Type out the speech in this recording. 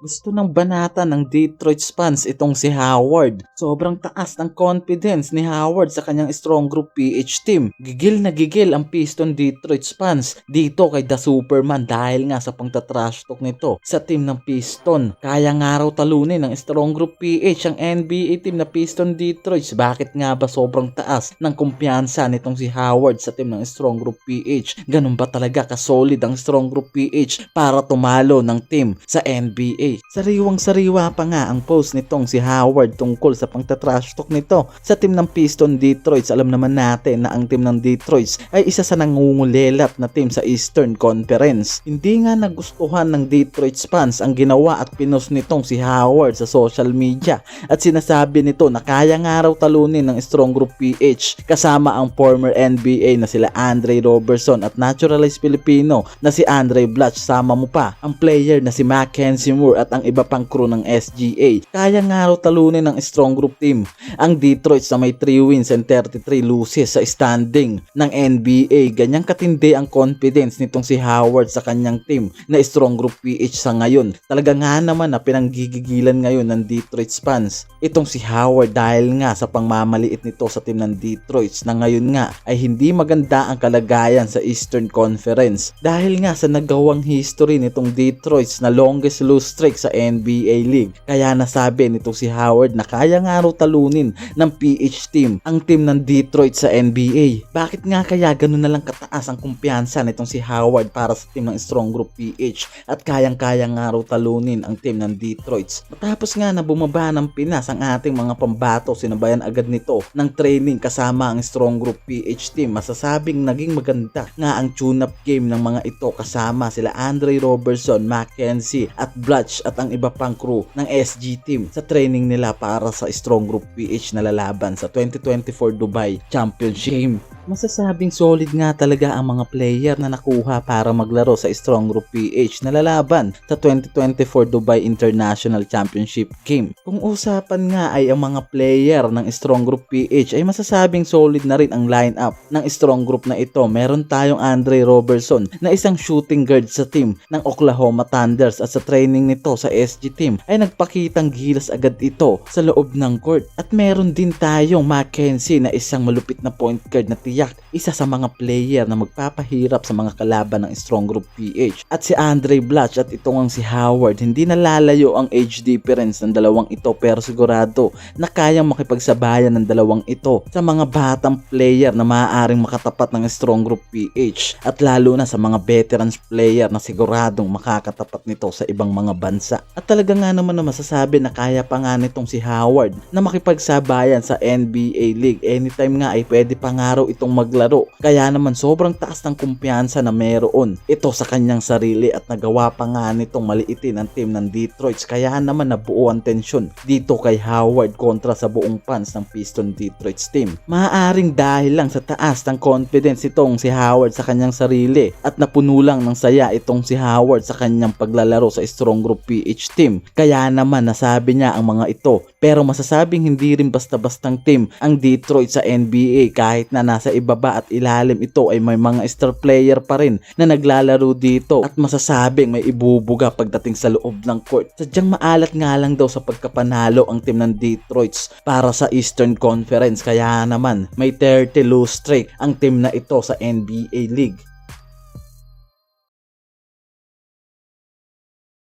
Gusto ng banata ng Detroit fans itong si Howard. Sobrang taas ng confidence ni Howard sa kanyang strong group PH team. Gigil na gigil ang Piston Detroit fans dito kay The Superman dahil nga sa pangtatrash talk nito sa team ng Piston. Kaya nga raw talunin ng strong group PH ang NBA team na Piston Detroit. Bakit nga ba sobrang taas ng kumpiyansa nitong si Howard sa team ng strong group PH? Ganun ba talaga kasolid ang strong group PH para tumalo ng team sa NBA? Sariwang sariwa pa nga ang post nitong si Howard tungkol sa pangtatrash talk nito sa team ng Piston Detroit. Alam naman natin na ang team ng Detroit ay isa sa nangungulelat na team sa Eastern Conference. Hindi nga nagustuhan ng Detroit fans ang ginawa at pinost nitong si Howard sa social media at sinasabi nito na kaya nga raw talunin ng Strong Group PH kasama ang former NBA na sila Andre Robertson at naturalized Filipino na si Andre Blatch sama mo pa ang player na si Mackenzie Moore at ang iba pang crew ng SGA. Kaya nga raw talunin ng Strong Group team ang Detroit sa may 3 wins and 33 losses sa standing ng NBA. Ganyang katindi ang confidence nitong si Howard sa kanyang team na Strong Group PH sa ngayon. Talaga nga naman na pinanggigigilan ngayon ng Detroit fans. Itong si Howard dahil nga sa pangmamaliit nito sa team ng Detroit na ngayon nga ay hindi maganda ang kalagayan sa Eastern Conference dahil nga sa nagawang history nitong Detroit na longest lose streak sa NBA League. Kaya nasabi nitong si Howard na kaya nga raw talunin ng PH team ang team ng Detroit sa NBA. Bakit nga kaya ganun na lang kataas ang kumpiyansa nitong si Howard para sa team ng Strong Group PH at kayang-kaya nga raw talunin ang team ng Detroit. Matapos nga na bumaba ng Pinas ang ating mga pambato, sinabayan agad nito ng training kasama ang Strong Group PH team. Masasabing naging maganda nga ang tune-up game ng mga ito kasama sila Andre Robertson, Mackenzie at Blatch at ang iba pang crew ng SG team sa training nila para sa Strong Group PH na lalaban sa 2024 Dubai Championship. Masasabing solid nga talaga ang mga player na nakuha para maglaro sa Strong Group PH na lalaban sa 2024 Dubai International Championship Game. Kung usapan nga ay ang mga player ng Strong Group PH ay masasabing solid na rin ang lineup ng Strong Group na ito. Meron tayong Andre Robertson na isang shooting guard sa team ng Oklahoma Thunders at sa training nito sa SG team ay nagpakitang gilas agad ito sa loob ng court. At meron din tayong Mackenzie na isang malupit na point guard na tiyak isa sa mga player na magpapahirap sa mga kalaban ng Strong Group PH. At si Andre Blatch at itong ang si Howard, hindi nalalayo ang age difference ng dalawang ito pero sigurado na kayang makipagsabayan ng dalawang ito sa mga batang player na maaaring makatapat ng Strong Group PH at lalo na sa mga veterans player na siguradong makakatapat nito sa ibang mga bansa. At talaga nga naman na masasabi na kaya pa nga nitong si Howard na makipagsabayan sa NBA League. Anytime nga ay pwede pa nga raw itong maglaro. Kaya naman sobrang taas ng kumpiyansa na meron ito sa kanyang sarili at nagawa pa nga nitong maliitin ang team ng Detroit. Kaya naman nabuo ang tensyon dito kay Howard kontra sa buong fans ng Piston Detroit team. Maaaring dahil lang sa taas ng confidence itong si Howard sa kanyang sarili at napuno lang ng saya itong si Howard sa kanyang paglalaro sa Strong Group PH team. Kaya naman nasabi niya ang mga ito pero masasabing hindi rin basta-bastang team ang Detroit sa NBA kahit na nasa ibaba at ilalim ito ay may mga star player pa rin na naglalaro dito at masasabing may ibubuga pagdating sa loob ng court. Sadyang maalat nga lang daw sa pagkapanalo ang team ng Detroit para sa Eastern Conference kaya naman may 30 lose streak ang team na ito sa NBA League.